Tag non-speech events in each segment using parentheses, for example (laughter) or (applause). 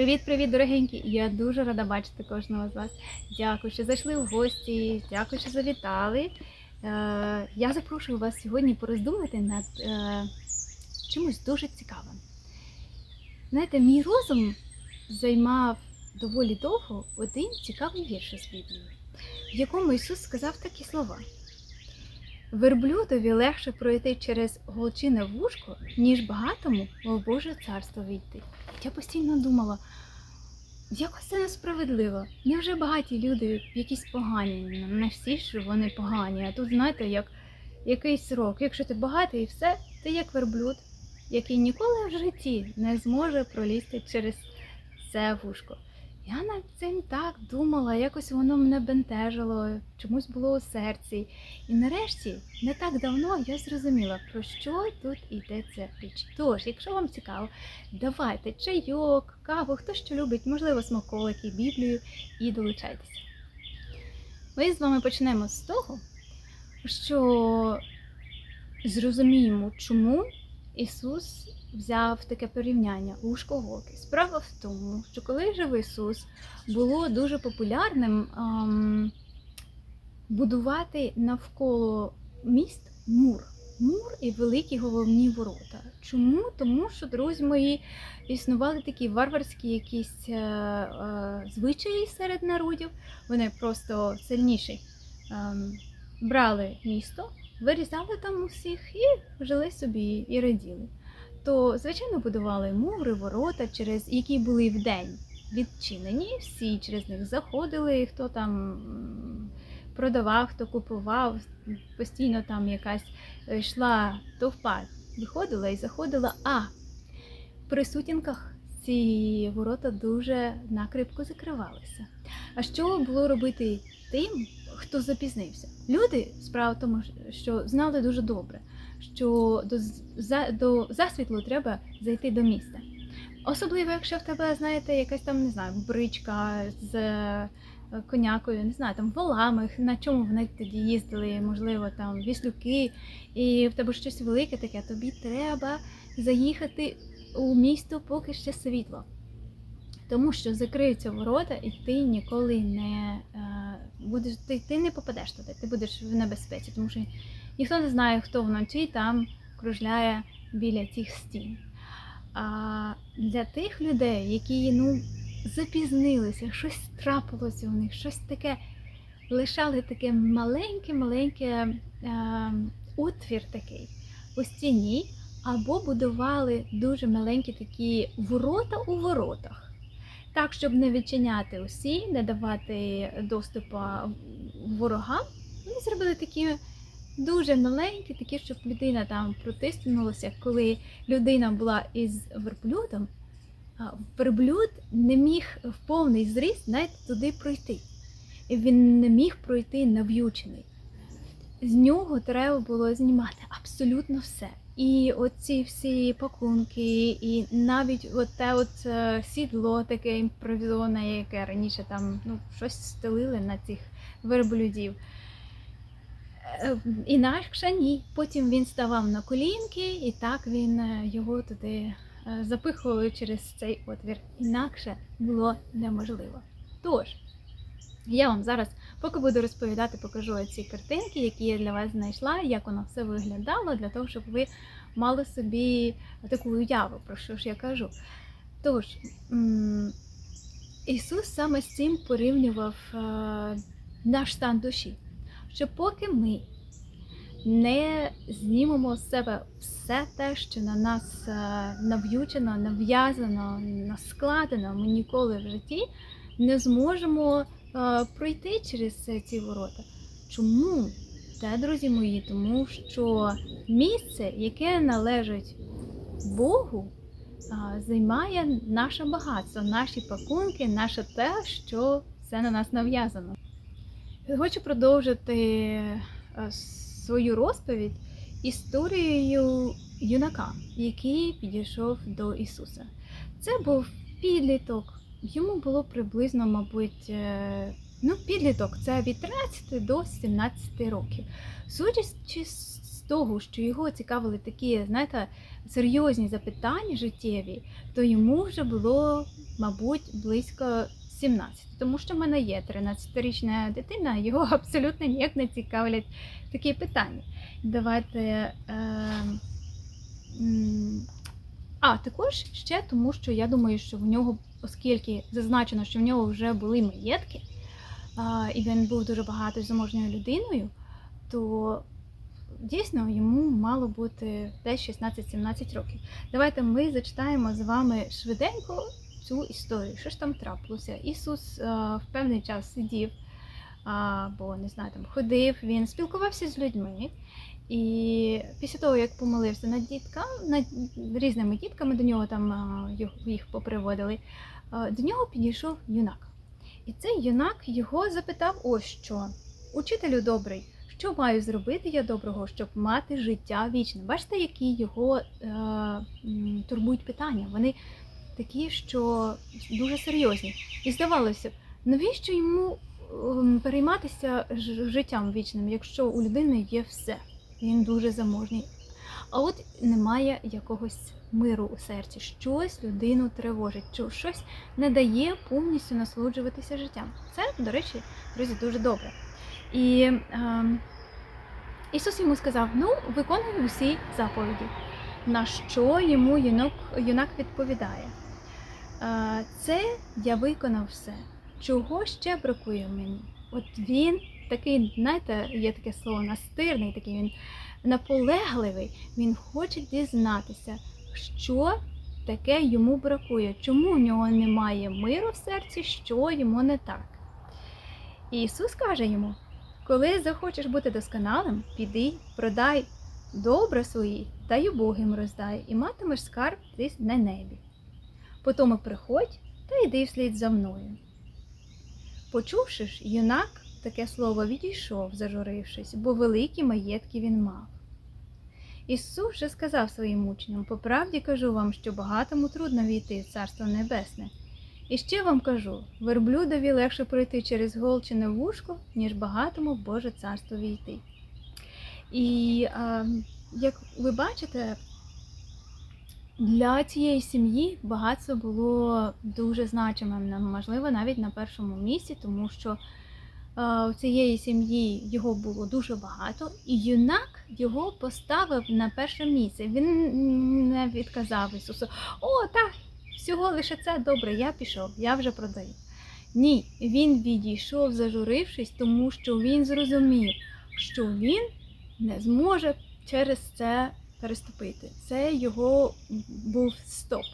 Привіт-привіт, дорогенькі! Я дуже рада бачити кожного з вас. Дякую, що зайшли в гості, дякую, що завітали. Е, я запрошую вас сьогодні пороздумати над е, чимось дуже цікавим. Знаєте, мій розум займав доволі довго один цікавий вірш із Біблії, в якому Ісус сказав такі слова. Верблюдові легше пройти через голчине вушко, ніж багатому в Боже царство війти. Я постійно думала, якось це несправедливо. Невже багаті люди якісь погані? Не всі ж вони погані. А тут, знаєте, як якийсь срок. Якщо ти багатий і все, ти як верблюд, який ніколи в житті не зможе пролізти через це вушко. Я над цим так думала, якось воно мене бентежило, чомусь було у серці. І нарешті, не так давно я зрозуміла, про що тут йдеться річ. Тож, якщо вам цікаво, давайте чайок, каву, хто що любить, можливо, смаколики, біблію і долучайтеся. Ми з вами почнемо з того, що зрозуміємо, чому Ісус взяв таке порівняння вушко голки. Справа в тому, що коли жив Ісус, було дуже популярним ем, будувати навколо міст мур. Мур і великі головні ворота. Чому? Тому що, друзі мої, існували такі варварські якісь е, е, звичаї серед народів. Вони просто сильніші ем, брали місто, вирізали там усіх і жили собі і раділи. То, звичайно, будували мури, ворота, через які були вдень відчинені, всі через них заходили, хто там продавав, хто купував, постійно там якась е, йшла товпа, виходила і заходила. А при сутінках ці ворота дуже накрипко закривалися. А що було робити тим, хто запізнився? Люди, справа в тому, що знали дуже добре, що до, за, до засвітлу треба зайти до міста. Особливо, якщо в тебе, знаєте, якась там, не знаю, бричка з е, конякою, не знаю, там волами, на чому вони тоді їздили, можливо, там віслюки, і в тебе щось велике таке, тобі треба заїхати у місто, поки ще світло. Тому що закриються ворота, і ти ніколи не е, будеш, ти, ти не попадеш туди, ти будеш в небезпеці, тому що ніхто не знає, хто вночі там кружляє біля цих стін. А для тих людей, які ну, запізнилися, щось трапилося у них, щось таке лишали таке маленьке-маленьке е, отвір такий у стіні, або будували дуже маленькі такі ворота у воротах. Так, щоб не відчиняти усі, не давати доступу ворогам, вони зробили такі дуже маленькі, такі, щоб людина там протиснулася, коли людина була із верблюдом, верблюд не міг в повний зріст навіть туди пройти. І він не міг пройти нав'ючений. З нього треба було знімати абсолютно все. І оці всі пакунки, і навіть те от е, сідло таке імпровізоване, яке раніше там ну, щось стелили на цих верблюдів. Е, Інакше ні. Потім він ставав на колінки, і так він е, його туди е, запихували через цей отвір. Інакше було неможливо. Тож, я вам зараз, поки буду розповідати, покажу ці картинки, які я для вас знайшла, як воно все виглядало, для того, щоб ви мали собі таку уяву, про що ж я кажу. Тож, Ісус саме з цим порівнював наш стан душі що поки ми не знімемо з себе все те, що на нас е, нав'ючено, нав'язано, наскладено, ми ніколи в житті не зможемо е, пройти через е, ці ворота. Чому? Та, друзі мої, тому що місце, яке належить Богу, займає наше багатство, наші пакунки, наше те, що все на нас нав'язано. Хочу продовжити е, свою розповідь історією юнака, який підійшов до Ісуса. Це був підліток, йому було приблизно, мабуть, е, ну, підліток це від 13 до 17 років. Судячи з того, що його цікавили такі, знаєте, серйозні запитання життєві, то йому вже було, мабуть, близько 17. Тому що в мене є 13-річна дитина, його (laughs) абсолютно ніяк не цікавлять такі питання. Давайте. Е, а, також ще тому, що я думаю, що в нього, оскільки зазначено, що в нього вже були маєтки, і він був дуже багато заможньою людиною, то дійсно йому мало бути десь 16-17 років. Давайте ми зачитаємо з вами швиденько цю історію. Що ж там трапилося? Ісус а, в певний час сидів, або не знаю, там ходив, він спілкувався з людьми. І після того, як помолився над дітками, над різними дітками, до нього там їх- їх поприводили, до нього підійшов юнак. І цей юнак його запитав ось що: Учителю добрий, що маю зробити я доброго, щоб мати життя вічне? Бачите, які його е, турбують питання? Вони такі, що дуже серйозні. І здавалося б, навіщо йому ем, перейматися життям вічним, якщо у людини є все? Він дуже заможний. А от немає якогось миру у серці, щось людину тривожить, що щось не дає повністю насолоджуватися життям. Це, до речі, друзі, дуже добре. І е, Ісус йому сказав: ну, виконуй усі заповіді. На що йому юнак, юнак відповідає? Це я виконав все. Чого ще бракує мені? От він такий, знаєте, є таке слово настирний, такий він наполегливий, він хоче дізнатися, що таке йому бракує, чому в нього немає миру в серці, що йому не так. І Ісус каже йому: коли захочеш бути досконалим, піди, продай добре свої та й убогим роздай, і матимеш скарб десь на небі. Потому приходь та йди вслід за мною. Почувши ж, юнак таке слово відійшов, зажурившись, бо великі маєтки він мав. Ісус же сказав своїм учням: по правді кажу вам, що багатому трудно війти в Царство Небесне. І ще вам кажу: верблюдові легше пройти через голчине вушко, ніж багатому в Боже царство війти. І а, як ви бачите, для цієї сім'ї багатство було дуже значимим, можливо, навіть на першому місці, тому що е, у цієї сім'ї його було дуже багато, і юнак його поставив на перше місце. Він не відказав Ісусу: О, так, всього лише це добре, я пішов, я вже продаю. Ні, він відійшов, зажурившись, тому що він зрозумів, що він не зможе через це переступити. Це його був стоп.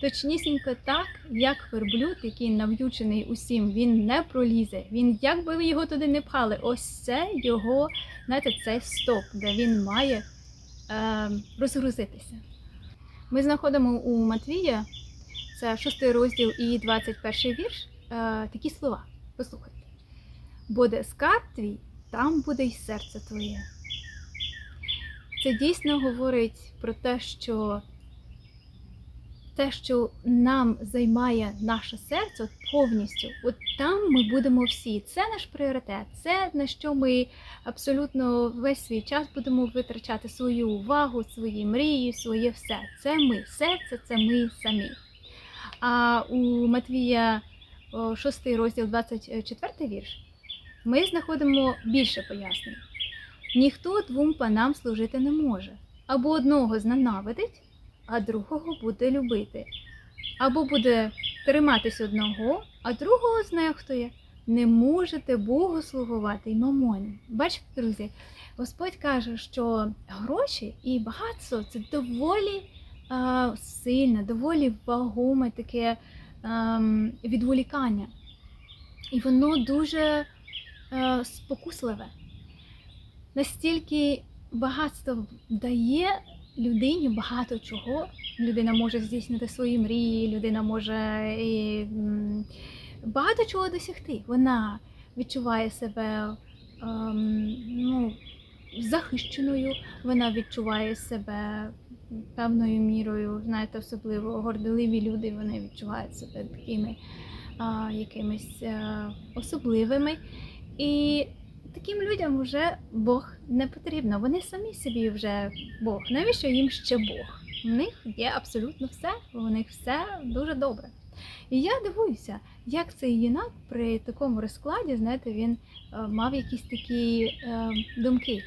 Точнісінько так, як верблюд, який нав'ючений усім, він не пролізе. Він, як би ви його туди не пхали, ось це його, знаєте, цей стоп, де він має е, розгрузитися. Ми знаходимо у Матвія, це 6 розділ і 21 вірш, е, такі слова. Послухайте. Буде скарб твій, там буде й серце твоє. Це дійсно говорить про те, що те, що нам займає наше серце от повністю, от там ми будемо всі. Це наш пріоритет, це на що ми абсолютно весь свій час будемо витрачати свою увагу, свої мрії, своє все. Це ми, серце, це ми самі. А у Матвія 6 розділ 24 вірш ми знаходимо більше пояснень. Ніхто двом панам служити не може. Або одного зненавидить, а другого буде любити. Або буде триматись одного, а другого знехтує. Не можете Богу слугувати й мамоні. Бачите, друзі, Господь каже, що гроші і багатство це доволі а, сильне, доволі вагоме таке ем, відволікання. І воно дуже е, спокусливе. Настільки багатство дає людині багато чого. Людина може здійснити свої мрії, людина може і, багато чого досягти. Вона відчуває себе ем, ну, захищеною, вона відчуває себе певною мірою, знаєте, особливо гордоливі люди, вони відчувають себе такими а, якимись а, особливими. І таким людям вже Бог не потрібно. Вони самі собі вже Бог. Навіщо їм ще Бог? У них є абсолютно все, у них все дуже добре. І я дивуюся, як цей юнак при такому розкладі, знаєте, він е, мав якісь такі е, думки.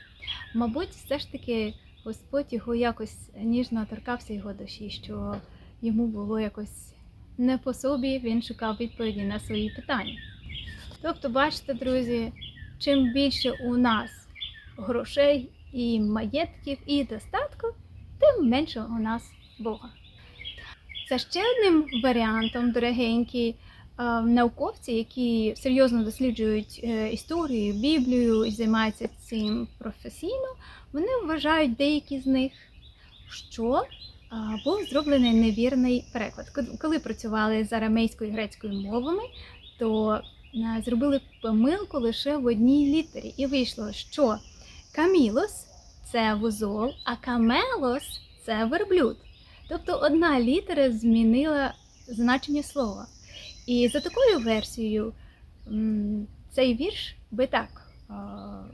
Мабуть, все ж таки Господь його якось ніжно торкався його душі, що йому було якось не по собі, він шукав відповіді на свої питання. Тобто, бачите, друзі, чим більше у нас грошей і маєтків, і достатку, тим менше у нас Бога. За ще одним варіантом, дорогенькі, е, науковці, які серйозно досліджують е, історію, Біблію і займаються цим професійно, вони вважають деякі з них, що е, був зроблений невірний переклад. Коли- працювали з арамейською і грецькою мовами, то зробили помилку лише в одній літері. І вийшло, що камілос це вузол, а камелос це верблюд. Тобто одна літера змінила значення слова. І за такою версією цей вірш би так е,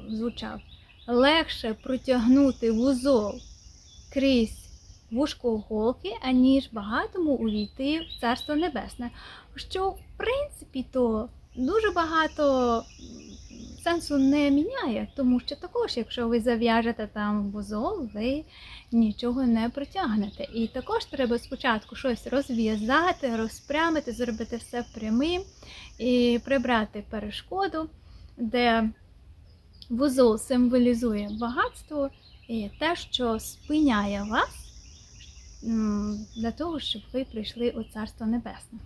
звучав: легше протягнути вузол крізь вушко голки, аніж багатому увійти в Царство Небесне. Що, в принципі, то дуже багато сенсу не міняє, тому що також, якщо ви зав'яжете там вузол, ви нічого не протягнете. І також треба спочатку щось розв'язати, розпрямити, зробити все прямим і прибрати перешкоду, де вузол символізує багатство і те, що спиняє вас для того, щоб ви прийшли у Царство Небесне.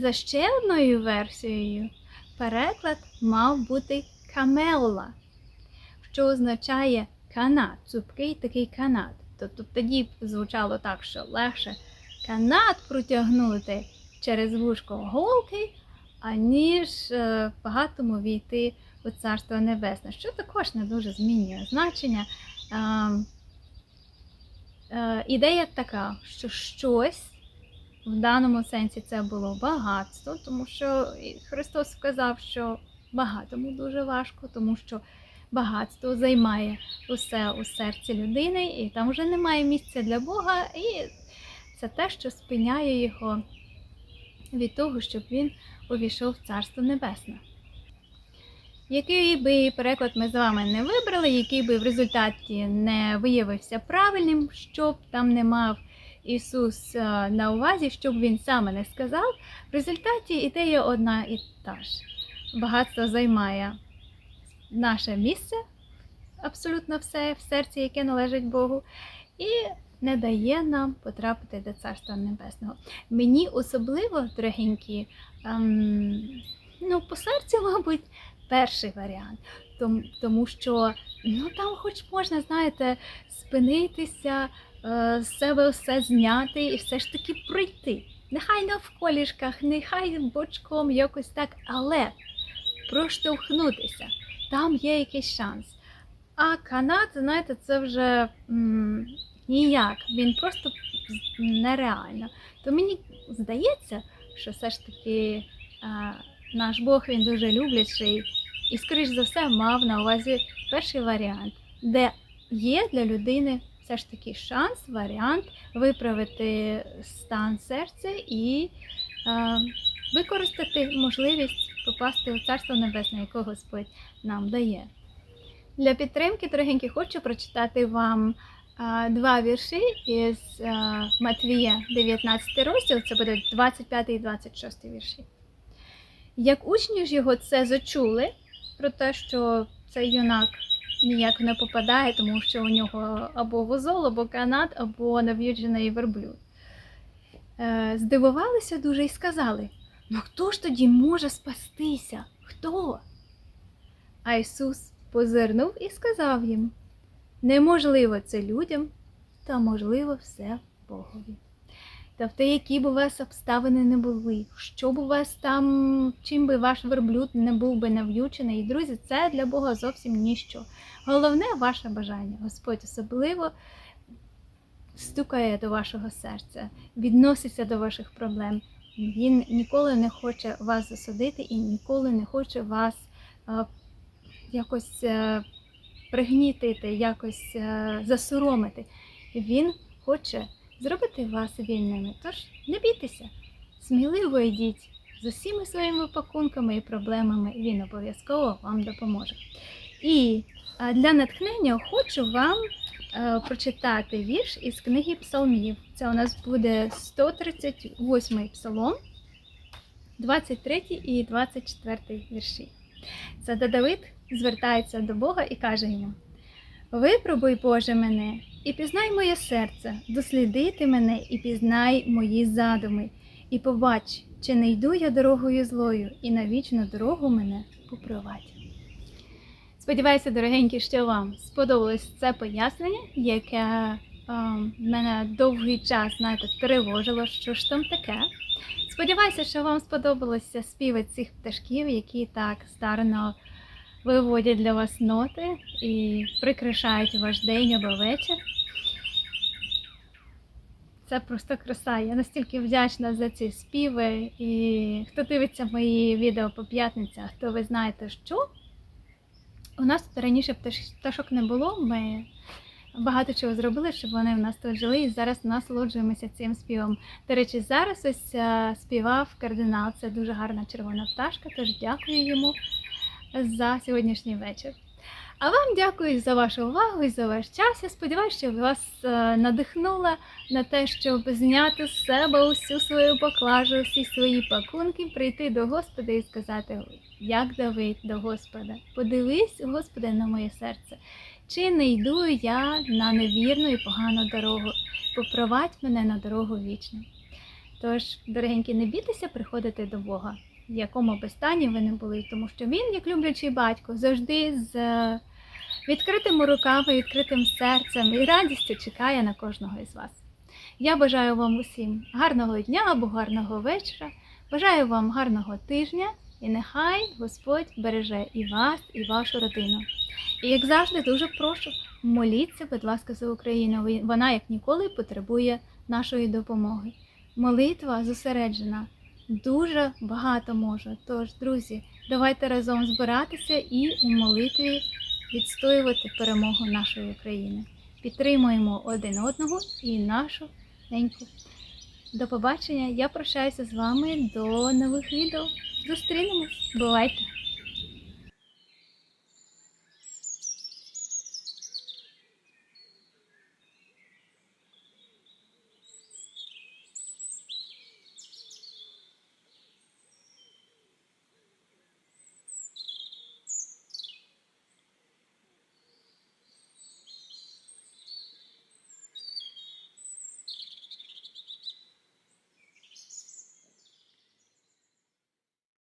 За ще одною версією, переклад мав бути камелла, що означає канат, цупкий такий канат. Тобто тоді б звучало так, що легше канат протягнути через вушко голки, аніж е, багатому війти у Царство Небесне, що також не дуже змінює значення. Е, е, ідея така, що щось в даному сенсі це було багатство, тому що Христос сказав, що багатому дуже важко, тому що багатство займає усе у серці людини, і там вже немає місця для Бога, і це те, що спиняє його від того, щоб він увійшов в Царство Небесне. Який би переклад ми з вами не вибрали, який би в результаті не виявився правильним, що б там не мав Ісус е, на увазі, що б він саме не сказав, в результаті ідея одна і та ж. Багатство займає наше місце, абсолютно все в серці, яке належить Богу, і не дає нам потрапити до Царства Небесного. Мені особливо, дорогенькі, ем, ну, по серцю, (laughs) мабуть, перший варіант. Тому, що ну, там хоч можна, знаєте, спинитися, з себе все зняти і все ж таки пройти. Нехай навколішках, нехай бочком якось так, але проштовхнутися. Там є якийсь шанс. А канат, знаєте, це вже м, ніяк, він просто нереально. То мені здається, що все ж таки а, наш Бог він дуже люблячий і, скоріш за все, мав на увазі перший варіант, де є для людини все ж таки шанс, варіант виправити стан серця і а, використати можливість попасти у Царство Небесне, яке Господь нам дає. Для підтримки, дорогенькі, хочу прочитати вам а, два вірші із а, Матвія 19 розділ, це буде 25 і 26 вірші. Як учні ж його це зачули, про те, що цей юнак ніяк не попадає, тому що у нього або вузол, або канат, або нав'юджений верблюд. Е, Здивувалися дуже і сказали: ну хто ж тоді може спастися? Хто? А Ісус позирнув і сказав їм: неможливо це людям, та можливо все Богові. Тобто, які б у вас обставини не були, що б у вас там, чим би ваш верблюд не був би нав'ючений, друзі, це для Бога зовсім ніщо. Головне ваше бажання. Господь особливо стукає до вашого серця, відноситься до ваших проблем. Він ніколи не хоче вас засудити і ніколи не хоче вас а, якось е, пригнітити, якось е, засоромити. Він хоче зробити вас вільними. Тож не бійтеся, сміливо йдіть з усіма своїми пакунками і проблемами. Він обов'язково вам допоможе. І для натхнення хочу вам е, прочитати вірш із книги Псалмів. Це у нас буде 138 псалом, 23 і 24 вірші. Це Давид звертається до Бога і каже йому: Випробуй, Боже, мене і пізнай моє серце, дослідити мене і пізнай мої задуми, і побач, чи не йду я дорогою злою, і на вічну дорогу мене попровадь. Сподіваюся, дорогенькі, що вам сподобалось це пояснення, яке е, мене довгий час знаєте, тривожило, що ж там таке. Сподіваюся, що вам сподобалося співи цих пташків, які так старано виводять для вас ноти і прикрашають ваш день або вечір. Це просто краса. Я настільки вдячна за ці співи. І хто дивиться мої відео по п'ятницях, то ви знаєте, що у нас тут раніше пташ- пташок не було. Ми багато чого зробили, щоб вони в нас тут жили, і зараз насолоджуємося цим співом. До речі, зараз ось е, співав кардинал. Це дуже гарна червона пташка, тож дякую йому за сьогоднішній вечір. А вам дякую за вашу увагу і за ваш час. Я сподіваюся, що вас е, надихнула на те, щоб зняти з себе усю свою поклажу, всі свої пакунки, прийти до Господа і сказати, як Давид до Господа. Подивись, Господи, на моє серце. Чи не йду я на невірну і погану дорогу? Попровадь мене на дорогу вічну. Тож, дорогенькі, не бійтеся приходити до Бога, в якому би стані ви не були, тому що він, як люблячий батько, завжди з е, відкритими руками, відкритим серцем і радістю чекає на кожного із вас. Я бажаю вам усім гарного дня або гарного вечора. Бажаю вам гарного тижня і нехай Господь береже і вас, і вашу родину. І як завжди, дуже прошу, моліться, будь ласка, за Україну. Вона як ніколи потребує нашої допомоги. Молитва зосереджена дуже багато може. Тож, друзі, давайте разом збиратися і у молитві відстоювати перемогу нашої України. Підтримуємо один одного і нашу неньку. До побачення. Я прощаюся з вами до нових відео. Зустрінемось. Бувайте!